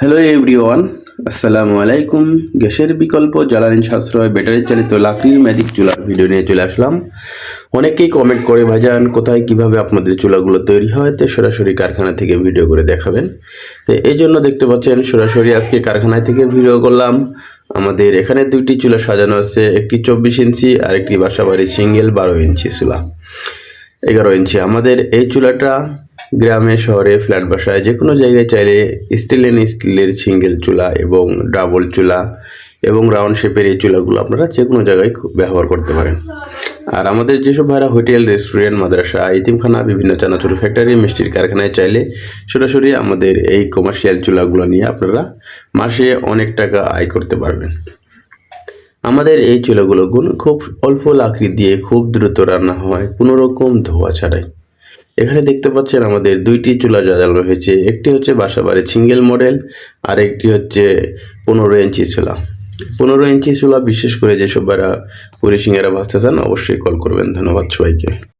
Hello everyone আসসালামু আলাইকুম গ্যাসের বিকল্প জ্বালানি সাশ্রয়, ব্যাটারি চালিত লাকড়ির ম্যাজিক চুলার ভিডিও নিয়ে চলে আসলাম। অনেকেই কমেন্ট করে ভাজান কোথায়, কীভাবে আপনাদের চুলাগুলো তৈরি হয়? তো সরাসরি কারখানা থেকে ভিডিও করে দেখাবেন। তো এই জন্য দেখতে পাচ্ছেন, সরাসরি আজকে কারখানায় থেকে ভিডিও করলাম। আমাদের এখানে দুইটি চুলা সাজানো আছে, একটি চব্বিশ ইঞ্চি আর একটি বাসাবাড়ির সিঙ্গেল বারো ইঞ্চি চুলা। এগারো ইঞ্চি। আমাদের এই চুলাটা গ্রামে, শহরে ফ্ল্যাট বাসায় যে কোনো জায়গায় চাইলে স্টিল অ্যান্ড স্টিলের সিঙ্গেল চুলা এবং ডাবল চুলা এবং রাউন্ড শেপের এই চুলাগুলো আপনারা যে কোনো জায়গায় ব্যবহার করতে পারেন। আর আমাদের যেসব ভাইরা হোটেল রেস্টুরেন্ট মাদ্রাসা, ইতিমখানা, বিভিন্ন চানাচুর ফ্যাক্টরি মিষ্টির কারখানায় চাইলে সরাসরি আমাদের এই কমার্শিয়াল চুলাগুলো নিয়ে আপনারা মাসে অনেক টাকা আয় করতে পারবেন। আমাদের এই চুলাগুলো গুণ খুব অল্প লাকড়ি দিয়ে খুব দ্রুত রান্না হয়, কোনো রকম ধোয়া ছাড়াই। এখানে দেখতে পাচ্ছেন আমাদের দুইটি চুলা জ্বালানো রয়েছে। একটি হচ্ছে বাসাবাড়ির সিঙ্গেল মডেল আর একটি হচ্ছে পনেরো ইঞ্চি চুলা। পনেরো ইঞ্চি চুলা, বিশেষ করে যেসব বারা পুরি সিঙ্গারা ভাজতে চান, অবশ্যই কল করবেন। ধন্যবাদ সবাইকে।